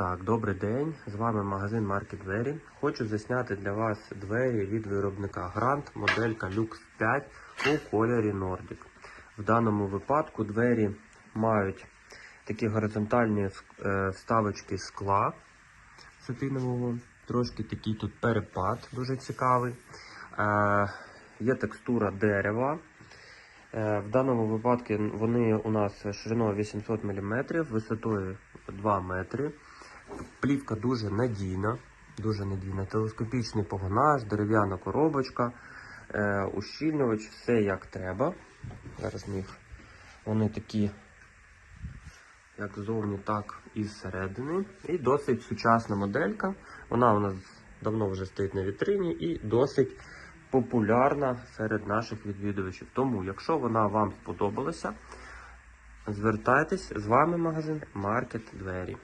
Так, добрий день. З вами магазин Маркет Двері. Хочу засняти для вас двері від виробника Grand, моделька Lux 5 у кольорі Nordic. В даному випадку двері мають такі горизонтальні е, вставочки скла сатинового. Трошки такий тут перепад, дуже цікавий. Е, Є текстура дерева. Е, В даному випадку вони у нас шириною 800 мм, висотою 2 метри. Плівка дуже надійна, дуже надійна. Телескопічний погонаж, дерев'яна коробочка, е, ущільнювач, все як треба. Зараз ми. Вони такі, як ззовні, так і зсередини. І досить сучасна моделька. Вона у нас давно вже стоїть на вітрині і досить популярна серед наших відвідувачів. Тому, якщо вона вам сподобалася, звертайтесь з вами магазин Маркет Двері.